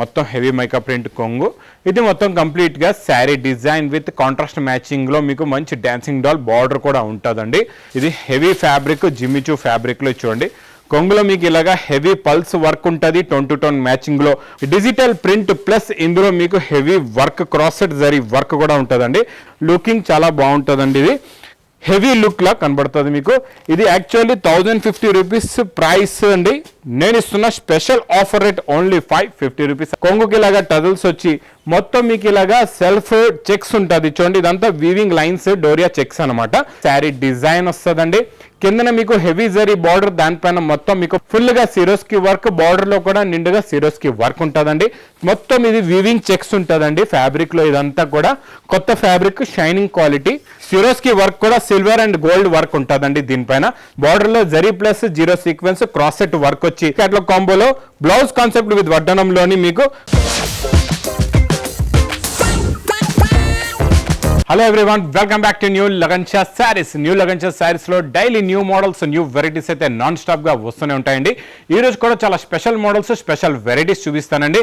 మొత్తం heavy mica print కొంగు. ఇది మొత్తం కంప్లీట్గా శారీ డిజైన్ విత్ కాంట్రాస్ట్ మ్యాచింగ్లో మీకు మంచి డ్యాన్సింగ్ డాల్ బార్డర్ కూడా ఉంటుందండి. ఇది హెవీ ఫ్యాబ్రిక్ జిమ్మిచూ ఫ్యాబ్రిక్లో చూడండి. కొంగులో మీకు ఇలాగా హెవీ పల్స్ వర్క్ ఉంటుంది టోన్ టు టోన్ మ్యాచింగ్లో డిజిటల్ ప్రింట్ ప్లస్ ఇందులో మీకు heavy work crossed zari work కూడా ఉంటుందండి. లుకింగ్ చాలా బాగుంటుందండి ఇది. హెవీ లుక్లా కనబడుతుంది మీకు. ఇది actually thousand fifty rupees price అండి. నేను ఇస్తున్న special offer rate only five fifty rupees. కొంగుకి ఇలాగా టజల్స్ వచ్చి మొత్తం మీకు ఇలాగా సెల్ఫ్ చెక్స్ ఉంటుంది. చూడండి ఇదంతా వీవింగ్ లైన్స్ డోరియా చెక్స్ అన్నమాట. శారీ డిజైన్ వస్తుందండి. కిందన మీకు హెవీ జరీ బార్డర్ దానిపైన మొత్తం మీకు ఫుల్గా సిరోస్కి వర్క్ బార్డర్లో కూడా నిండుగా సిరోస్కి వర్క్ ఉంటుందండి. మొత్తం ఇది వీవింగ్ చెక్స్ ఉంటుందండి. ఫ్యాబ్రిక్లో ఇదంతా కూడా కొత్త fabric shining quality Swarovski work కూడా సిల్వర్ అండ్ గోల్డ్ వర్క్ ఉంటుందండి దీనిపైన. బార్డర్లో zari plus zero sequence cross set work వచ్చి అట్లా కాంబోలో బ్లౌజ్ కాన్సెప్ట్ విత్ వడ్డనంలోని మీకు hello everyone welcome back to new Lagansha sarees new Lagansha శారీస్లో daily new models new varieties అయితే నాన్ స్టాప్గా వస్తూనే ఉంటాయండి. ఈ రోజు కూడా చాలా స్పెషల్ మోడల్స్ స్పెషల్ వెరైటీస్ చూపిస్తానండి.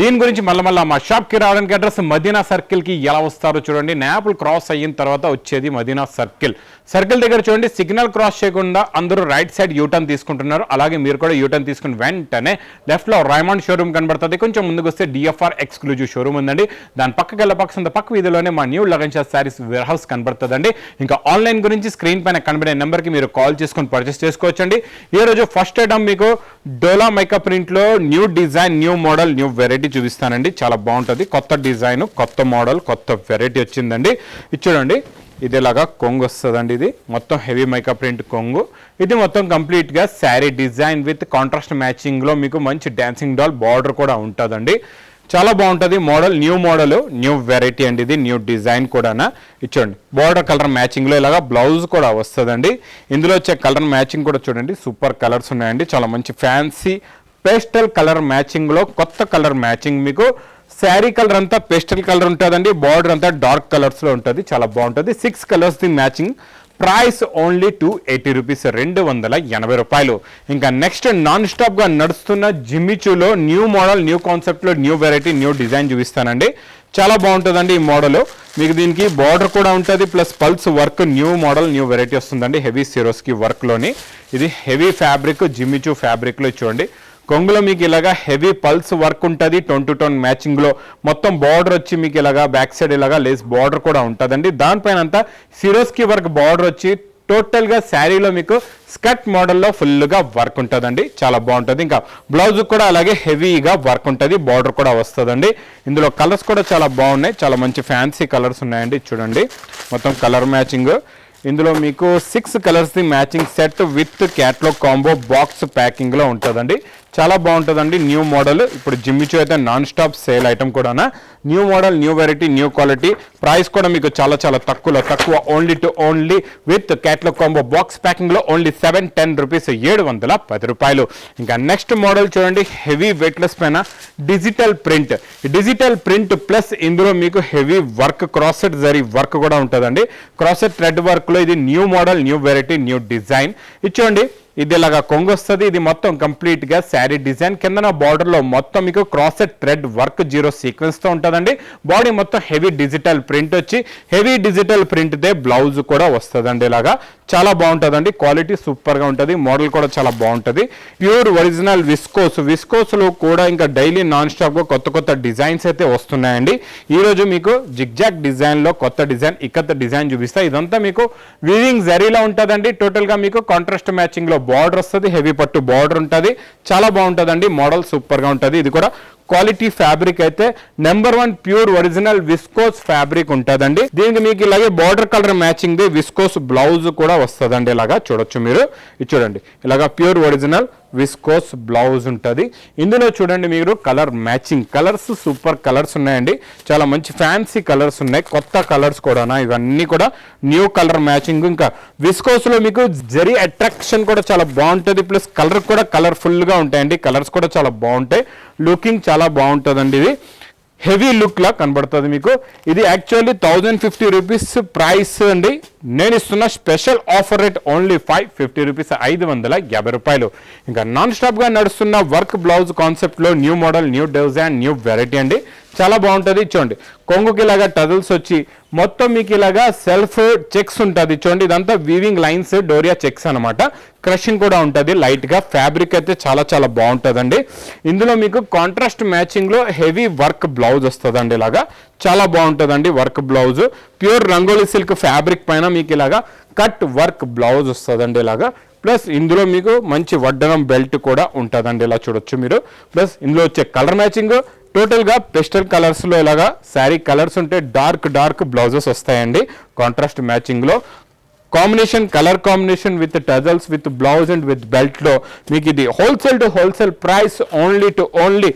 దీని గురించి మళ్ళీ మళ్ళీ మా షాప్కి రావడానికి అడ్రస్ మదీనా సర్కిల్కి ఎలా వస్తారో చూడండి. నాపుల్ క్రాస్ అయిన తర్వాత వచ్చేది మదీనా సర్కిల్ సర్కిల్ దగ్గర చూడండి సిగ్నల్ క్రాస్ చేయకుండా అందరూ రైట్ సైడ్ యూటర్న్ తీసుకుంటున్నారు. అలాగే మీరు కూడా యూటర్న్ తీసుకుని వెంటనే లెఫ్ట్లో రైమండ్ షోరూమ్ కనబడుతుంది. కొంచెం ముందుకు వస్తే డిఎఫ్ఆర్ ఎక్స్క్లూజివ్ షోరూమ్ ఉందండి. దాని పక్కకి వెళ్ళ పక్క పక్క వీధిలోనే మా new Lagansha sarees warehouse కనబడుతుందండి. ఇంకా ఆన్లైన్ గురించి స్క్రీన్ పైన కనబడే నెంబర్కి మీరు కాల్ చేసుకొని పర్చేస్ చేసుకోవచ్చండి. ఈ రోజు ఫస్ట్ ఐటమ్ మీకు డోలా మేకప్ ప్రింట్లో new design new model new variety చూపిస్తానండి. చాలా బాగుంటుంది. కొత్త డిజైన్ కొత్త మోడల్ కొత్త వెరైటీ వచ్చిందండి. ఇది చూడండి. ఇదేలాగా కొంగు వస్తుందండి ఇది. మొత్తం హెవీ మేకప్ ప్రింట్ కొంగు. ఇది మొత్తం కంప్లీట్గా శారీ డిజైన్ విత్ కాంట్రాస్ట్ మ్యాచింగ్లో మీకు మంచి డ్యాన్సింగ్ డాల్ బార్డర్ కూడా ఉంటుందండి. చాలా బాగుంటుంది. Model new model new variety అండి ఇది న్యూ డిజైన్ కూడా ఇచ్చోండి బార్డర్ కలర్ మ్యాచింగ్లో ఇలాగా బ్లౌజ్ కూడా వస్తుందండి. ఇందులో వచ్చే కలర్ మ్యాచింగ్ కూడా చూడండి సూపర్ కలర్స్ ఉన్నాయండి. చాలా మంచి ఫ్యాన్సీ పేస్టల్ కలర్ మ్యాచింగ్లో కొత్త కలర్ మ్యాచింగ్ మీకు. శారీ కలర్ అంతా పేస్టల్ కలర్ ఉంటుందండి బార్డర్ అంతా డార్క్ కలర్స్లో ఉంటుంది. చాలా బాగుంటుంది. Six colours the matching price only two eighty rupees రెండు వందల ఎనభై రూపాయలు. ఇంకా నెక్స్ట్ నాన్ స్టాప్గా నడుస్తున్న జిమ్మిచూలో న్యూ మోడల్ న్యూ కాన్సెప్ట్లో న్యూ వెరైటీ న్యూ డిజైన్ చూపిస్తానండి. చాలా బాగుంటుందండి ఈ మోడల్. మీకు దీనికి బార్డర్ కూడా ఉంటుంది plus pulse work new model new variety వస్తుందండి హెవీ సిరోస్కి వర్క్లోని. ఇది హెవీ ఫ్యాబ్రిక్ జిమ్మిచూ ఫ్యాబ్రిక్లో చూడండి. కొంగులో మీకు ఇలాగా హెవీ పల్స్ వర్క్ ఉంటుంది టోన్ టు టోన్ మ్యాచింగ్లో మొత్తం బార్డర్ వచ్చి మీకు ఇలాగా బ్యాక్ సైడ్ ఇలాగా లేస్ బార్డర్ కూడా ఉంటుందండి. దానిపైన అంతా సిరోస్కి వర్క్ బార్డర్ వచ్చి టోటల్గా శారీలో మీకు స్కర్ట్ మోడల్లో ఫుల్గా వర్క్ ఉంటుందండి. చాలా బాగుంటుంది. ఇంకా బ్లౌజ్ కూడా అలాగే హెవీగా వర్క్ ఉంటుంది. బార్డర్ కూడా వస్తుందండి. ఇందులో కలర్స్ కూడా చాలా బాగున్నాయి. చాలా మంచి ఫ్యాన్సీ కలర్స్ ఉన్నాయండి. చూడండి. మొత్తం కలర్ మ్యాచింగ్ ఇందులో మీకు six colours the matching set with catalog combo box ప్యాకింగ్లో ఉంటుందండి. చాలా బాగుంటుందండి. న్యూ మోడల్ ఇప్పుడు జిమ్మిచూ అయితే నాన్ స్టాప్ సేల్ ఐటమ్ కూడా new model new variety new quality price కూడా మీకు చాలా చాలా తక్కువలో తక్కువ only to only with catalog combo box ప్యాకింగ్లో only seven ten rupees ఏడు వందల పది రూపాయలు. ఇంకా నెక్స్ట్ మోడల్ చూడండి. హెవీ వెయిట్లెస్ పైన digital print digital print plus ఇందులో మీకు heavy work cross zari work కూడా ఉంటుందండి. క్రాస్ థ్రెడ్ వర్క్లో ఇది new model new variety new design ఇచ్చోండి ఇది ఇలాగా కొంగొస్తుంది. ఇది మొత్తం కంప్లీట్గా శారీ డిజైన్. కిందన బార్డర్లో మొత్తం మీకు క్రాస్ థ్రెడ్ వర్క్ జీరో సీక్వెన్స్తో ఉంటుందండి. బాడీ మొత్తం హెవీ డిజిటల్ ప్రింట్ వచ్చి హెవీ డిజిటల్ ప్రింట్దే బ్లౌజ్ కూడా వస్తుందండి ఇలాగా. చాలా బాగుంటుందండి. క్వాలిటీ సూపర్గా ఉంటుంది. మోడల్ కూడా చాలా బాగుంటుంది. Pure original viscose. విస్కోస్లో కూడా ఇంకా డైలీ నాన్ స్టాప్ కొత్త కొత్త డిజైన్స్ అయితే వస్తున్నాయండి. ఈరోజు మీకు జిగ్జాక్ డిజైన్లో కొత్త డిజైన్ ఇక్కత్త డిజైన్ చూపిస్తా. ఇదంతా మీకు వీవింగ్ జరీలో ఉంటుందండి. టోటల్గా మీకు కాంట్రాస్ట్ మ్యాచింగ్లో బార్డర్ వస్తుంది హెవీ పట్టు బార్డర్ ఉంటుంది. చాలా బాగుంటుందండి. మోడల్ సూపర్గా ఉంటుంది. ఇది కూడా క్వాలిటీ ఫ్యాబ్రిక్ అయితే number one pure original viscose fabric ఉంటుందండి. దీనికి మీకు ఇలాగే border colour matching the viscose blouse కూడా వస్తుందండి ఇలాగా. చూడొచ్చు మీరు. ఇది చూడండి. ఇలాగా ప్యూర్ ఒరిజినల్ విస్కోస్ బ్లౌజ్ ఉంటుంది. ఇందులో చూడండి మీరు colour matching colours super colours ఉన్నాయండి. చాలా మంచి ఫ్యాన్సీ కలర్స్ ఉన్నాయి. కొత్త కలర్స్ కూడా ఇవన్నీ కూడా న్యూ కలర్ మ్యాచింగ్ ఇంకా విస్కోస్లో మీకు జరీ అట్రాక్షన్ కూడా చాలా బాగుంటుంది. ప్లస్ కలర్ కూడా కలర్ఫుల్గా ఉంటాయండి. కలర్స్ కూడా చాలా బాగుంటాయి. లుకింగ్ చాలా బాగుంటుందండి ఇది. హెవీ లుక్లా కనబడుతుంది మీకు. ఇది actually thousand fifty rupees price అండి. నేను ఇస్తున్న special offer rate only five fifty rupees ఐదు వందల యాభై రూపాయలు. ఇంకా నాన్ స్టాప్గా నడుస్తున్న వర్క్ బ్లౌజ్ కాన్సెప్ట్లో new model new design new variety అండి. చాలా బాగుంటుంది. చూడండి కొంగుకి ఇలాగా టజల్స్ వచ్చి మొత్తం మీకు ఇలాగా సెల్ఫ్ చెక్స్ ఉంటుంది. చూడండి ఇదంతా వీవింగ్ లైన్స్ డోరియా చెక్స్ అనమాట క్రషింగ్ కూడా ఉంటుంది. లైట్గా ఫ్యాబ్రిక్ అయితే చాలా చాలా బాగుంటుందండి. ఇందులో మీకు కాంట్రాస్ట్ మ్యాచింగ్లో హెవీ వర్క్ బ్లౌజ్ వస్తుందండి ఇలాగా. చాలా బాగుంటుందండి work blouse. Pure Rangoli silk fabric పైన మీకు ఇలాగా కట్ వర్క్ బ్లౌజ్ వస్తుందండి ఇలాగా. ప్లస్ ఇందులో మీకు మంచి వడ్డనం బెల్ట్ కూడా ఉంటుందండి ఇలా చూడొచ్చు మీరు. ప్లస్ ఇందులో వచ్చే కలర్ మ్యాచింగ్ టోటల్గా పెస్టల్ కలర్స్లో ఇలాగా శారీ కలర్స్ ఉంటే డార్క్ డార్క్ బ్లౌజెస్ వస్తాయండి. Contrast మ్యాచింగ్లో. Combination colour combination with tassels with blouse and with బెల్ట్లో మీకు ఇది wholesale to wholesale price only to only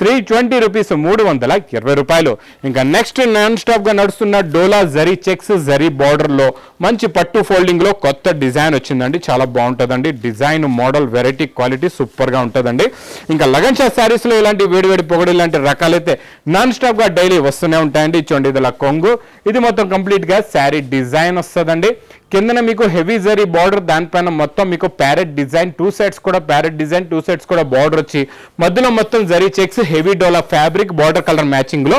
three twenty rupees మూడు వందల ఇరవై రూపాయలు. ఇంకా నెక్స్ట్ నాన్ స్టాప్గా నడుస్తున్న డోలా జరీ చెక్స్ జరీ బార్డర్లో మంచి పట్టు ఫోల్డింగ్లో కొత్త డిజైన్ వచ్చిందండి. చాలా బాగుంటుందండి. డిజైన్ మోడల్ వెరైటీ క్వాలిటీ సూపర్గా ఉంటుందండి. ఇంకా లగన్ షా శారీస్లో ఇలాంటి వేడి వేడి పొగడు ఇలాంటి రకాలైతే నాన్ స్టాప్గా డైలీ వస్తూనే ఉంటాయండి. చూడండి ఇది కొంగు. ఇది మొత్తం కంప్లీట్గా శారీ డిజైన్ వస్తుందండి. కిందన మీకు హెవీ జరీ బార్డర్ దానిపైన మొత్తం మీకు ప్యారెట్ డిజైన్ టూ సైడ్స్ కూడా ప్యారెట్ డిజైన్ టూ సైడ్స్ కూడా బార్డర్ వచ్చి మధ్యలో మొత్తం జరీ చెక్స్ హెవీ డోలా ఫ్యాబ్రిక్ బార్డర్ కలర్ మ్యాచింగ్లో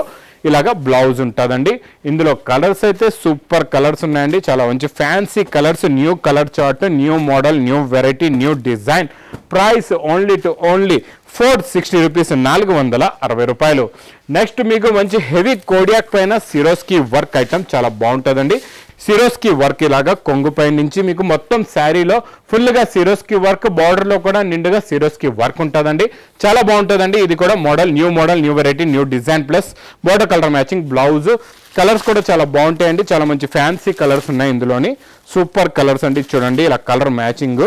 ఇలాగా బ్లౌజ్ ఉంటుందండి. ఇందులో కలర్స్ అయితే సూపర్ కలర్స్ ఉన్నాయండి. చాలా మంచి fancy colours new colour chart new model new variety new design price only two only four sixty rupees నాలుగు వందల అరవై రూపాయలు. నెక్స్ట్ మీకు మంచి హెవీ కోడియాక్ పైన సిరోస్కి వర్క్ ఐటమ్ చాలా బాగుంటుందండి. సిరోస్కి వర్క్ ఇలాగా కొంగుపై నుంచి మీకు మొత్తం శారీలో ఫుల్గా సిరోస్కి వర్క్ బార్డర్లో కూడా నిండుగా సిరోస్కి వర్క్ ఉంటుందండి. చాలా బాగుంటుందండి. ఇది కూడా model new model new variety new design plus border colour matching blouse. Colours కూడా చాలా బాగుంటాయండి. చాలా మంచి ఫ్యాన్సీ కలర్స్ ఉన్నాయి ఇందులోని. సూపర్ కలర్స్ అండి. చూడండి ఇలా కలర్ మ్యాచింగ్.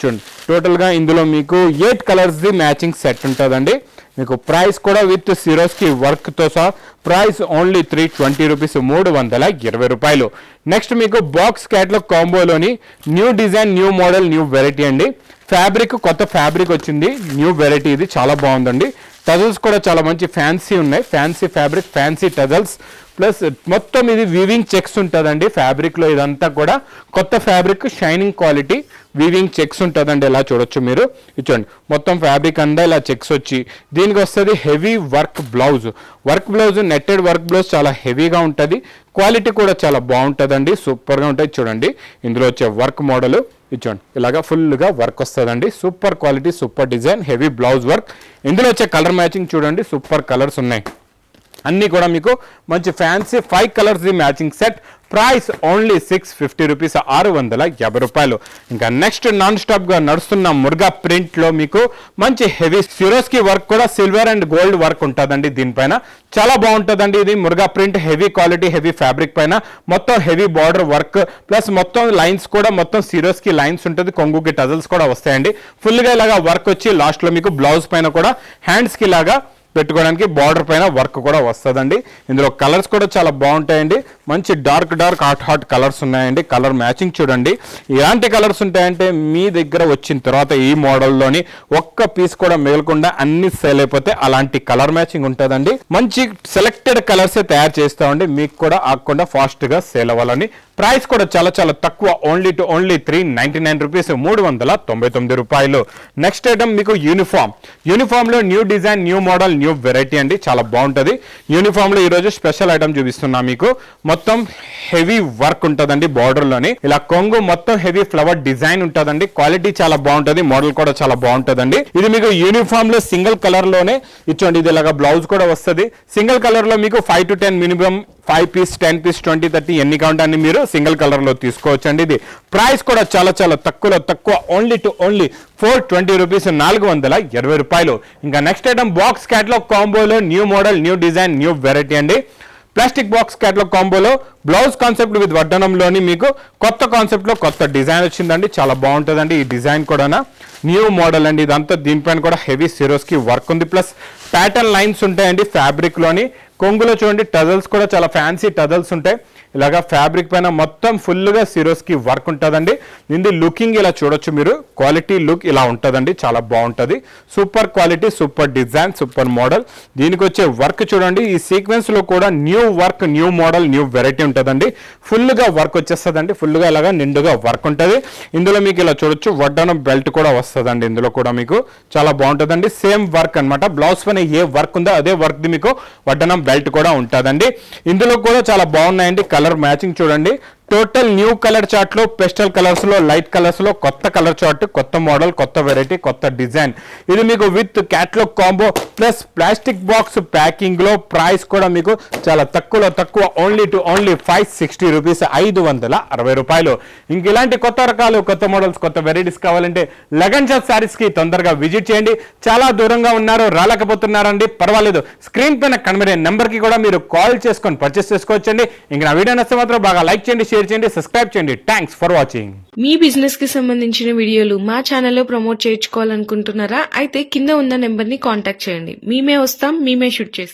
చూడండి టోటల్గా ఇందులో మీకు ఎయిట్ కలర్స్ది మ్యాచింగ్ సెట్ ఉంటుందండి. మీకు ప్రైస్ కూడా విత్ సిరోస్కి వర్క్తో సహా price only three twenty rupees మూడు వందల ఇరవై రూపాయలు. నెక్స్ట్ మీకు box catalog కాంబోలోని new design new model new variety అండి. ఫ్యాబ్రిక్ కొత్త ఫ్యాబ్రిక్ వచ్చింది. న్యూ వెరైటీ ఇది చాలా బాగుందండి. టజల్స్ కూడా చాలా మంచి ఫ్యాన్సీ ఉన్నాయి. Fancy fabric fancy tassels plus మొత్తం ఇది వీవింగ్ చెక్స్ ఉంటుందండి ఫ్యాబ్రిక్లో ఇదంతా కూడా. కొత్త fabric shining quality weaving checks ఉంటుందండి ఇలా చూడొచ్చు మీరు? చూడండి మొత్తం ఫ్యాబ్రిక్ అంతా ఇలా చెక్స్ వచ్చి దీనికి వస్తుంది heavy work blouse work blouse netted work blouse చాలా హెవీగా ఉంటుంది. క్వాలిటీ కూడా చాలా బాగుంటుందండి సూపర్గా ఉంటుంది చూడండి ఇందులో వచ్చే వర్క్ మోడల్ ఇచ్చోండి ఇలాగా ఫుల్గా వర్క్ వస్తుందండి. Super quality super design heavy blouse work ఇందులో వచ్చే కలర్ మ్యాచింగ్ చూడండి సూపర్ కలర్స్ ఉన్నాయి. అన్నీ కూడా మీకు మంచి fancy five colours the matching set price only six fifty rupees ఆరు వందల యాభై రూపాయలు. ఇంకా నెక్స్ట్ నాన్ స్టాప్గా నడుస్తున్న మురుగా ప్రింట్లో మీకు మంచి హెవీ సిరోస్కి వర్క్ కూడా సిల్వర్ అండ్ గోల్డ్ వర్క్ ఉంటుందండి దీనిపైన. చాలా బాగుంటుందండి ఇది Muruga print heavy quality heavy fabric పైన. మొత్తం హెవీ బార్డర్ వర్క్ ప్లస్ మొత్తం లైన్స్ కూడా మొత్తం సిరోస్కి లైన్స్ ఉంటుంది. కొంగుకి టజల్స్ కూడా వస్తాయండి. ఫుల్గా ఇలాగా వర్క్ వచ్చి లాస్ట్లో మీకు బ్లౌజ్ పైన కూడా హ్యాండ్స్కి ఇలాగా పెట్టుకోవడానికి బార్డర్ పైన వర్క్ కూడా వస్తుందండి. ఇందులో కలర్స్ కూడా చాలా బాగుంటాయండి. మంచి dark dark hot hot colours ఉన్నాయండి. కలర్ మ్యాచింగ్ చూడండి. ఎలాంటి కలర్స్ ఉంటాయంటే మీ దగ్గర వచ్చిన తర్వాత ఈ మోడల్లోని ఒక్క పీస్ కూడా మిగలకుండా అన్ని సేల్ అయిపోతే అలాంటి కలర్ మ్యాచింగ్ ఉంటుందండి. మంచి సెలెక్టెడ్ కలర్సే తయారు చేస్తామండి. మీకు కూడా ఆగకుండా ఫాస్ట్గా సేల్ అవ్వాలని ప్రైస్ కూడా చాలా చాలా తక్కువ. Only to only three ninety nine rupees మూడు వందల తొంభై తొమ్మిది రూపాయలు. నెక్స్ట్ ఐటమ్ మీకు uniform యూనిఫామ్లో new design new model new variety అండి. చాలా బాగుంటుంది. యూనిఫామ్లో ఈ రోజు స్పెషల్ ఐటమ్ చూపిస్తున్నా మీకు. మొత్తం హెవీ వర్క్ ఉంటుందండి బార్డర్లోని. ఇలా కొంగు మొత్తం హెవీ ఫ్లవర్ డిజైన్ ఉంటుందండి. క్వాలిటీ చాలా బాగుంటుంది. మోడల్ కూడా చాలా బాగుంటుందండి. ఇది మీకు యూనిఫామ్లో సింగిల్ కలర్లోనే. ఇచ్చోండి ఇది ఇలాగా బ్లౌజ్ కూడా వస్తుంది. సింగిల్ కలర్లో మీకు five to ten minimum five piece ten piece twenty thirty ఎన్ని కావాలంటే మీరు? సింగిల్ కలర్లో తీసుకోవచ్చండి. తీసుకోవచ్చు అండి ఇది ప్రైస్ కూడా చాలా చాలా తక్కువలో తక్కువ. Only to only four twenty rupees నాలుగు వందల ఇరవై రూపాయలు. ఇంకా next item box catalog కాంబోలో new model new design new variety అండి. ప్లాస్టిక్ బాక్స్ క్యాట్లాగ్ కాంబోలో బ్లౌజ్ కాన్సెప్ట్ విత్ వడ్డనంలోని మీకు కొత్త కాన్సెప్ట్లో కొత్త డిజైన్ వచ్చిందండి. చాలా బాగుంటుందండి ఈ డిజైన్ కూడా న్యూ మోడల్ అండి ఇదంతా. దీనిపైన కూడా హెవీ సిరోస్కి వర్క్ ఉంది. ప్లస్ ప్యాటర్న్ లైన్స్ ఉంటాయండి ఫ్యాబ్రిక్లోని కొంగులో చూడండి టజల్స్ కూడా చాలా ఫ్యాన్సీ టజల్స్ ఉంటాయి. ఇలాగా ఫ్యాబ్రిక్ పైన మొత్తం ఫుల్గా సిరోస్కి వర్క్ ఉంటుందండి. దీని లుకింగ్ ఇలా చూడొచ్చు మీరు. క్వాలిటీ లుక్ ఇలా ఉంటుందండి. చాలా బాగుంటుంది. Super quality super design super model. దీనికి వచ్చే వర్క్ చూడండి. ఈ సీక్వెన్స్లో కూడా new work new model new variety ఉంటుందండి. ఫుల్గా వర్క్ వచ్చేస్తుందండి. ఫుల్గా ఇలాగా నిండుగా వర్క్ ఉంటుంది. ఇందులో మీకు ఇలా చూడొచ్చు. వడ్డనం బెల్ట్ కూడా వస్తుందండి ఇందులో కూడా మీకు. చాలా బాగుంటుందండి. సేమ్ వర్క్ అన్నమాట. బ్లౌజ్ పైన ఏ వర్క్ ఉందో అదే వర్క్ది మీకు వడ్డనం బెల్ట్ కూడా ఉంటుందండి. ఇందులో కూడా చాలా బాగున్నాయండి. కలర్ మ్యాచింగ్ చూడండి. టోటల్ న్యూ కలర్ చార్ట్లో పెస్టల్ కలర్స్లో లైట్ కలర్స్లో కొత్త కలర్ చార్ట్ కొత్త మోడల్ కొత్త వెరైటీ కొత్త డిజైన్. ఇది మీకు with catalog combo plus plastic box ప్యాకింగ్లో price కూడా మీకు చాలా తక్కువలో తక్కువ only to only five sixty rupees ఐదు వందల అరవై రూపాయలు. ఇంక ఇలాంటి కొత్త రకాలు కొత్త మోడల్స్ కొత్త వెరైటీస్ కావాలంటే లగన్ షాప్ సారీస్కి తొందరగా విజిట్ చేయండి. చాలా దూరంగా ఉన్నారు రాలేకపోతున్నారండి పర్వాలేదు. స్క్రీన్ పైన కనబడే నెంబర్కి కూడా మీరు కాల్ చేసుకొని పర్చేస్ చేసుకోవచ్చండి. ఇంక నా వీడియో నచ్చితే మాత్రం బాగా లైక్ చేయండి షేర్ చేయండి సబ్స్క్రైబ్ చేయండి. థ్యాంక్స్ ఫర్ వాచింగ్ మీ బిజినెస్కి సంబంధించిన వీడియోలు మా ఛానల్లో ప్రమోట్ చేయించుకోవాలనుకుంటున్నారా? అయితే కింద ఉన్న నెంబర్ని కాంటాక్ట్ చేయండి. మేమే వస్తాం మేమే షూట్ చేస్తాం.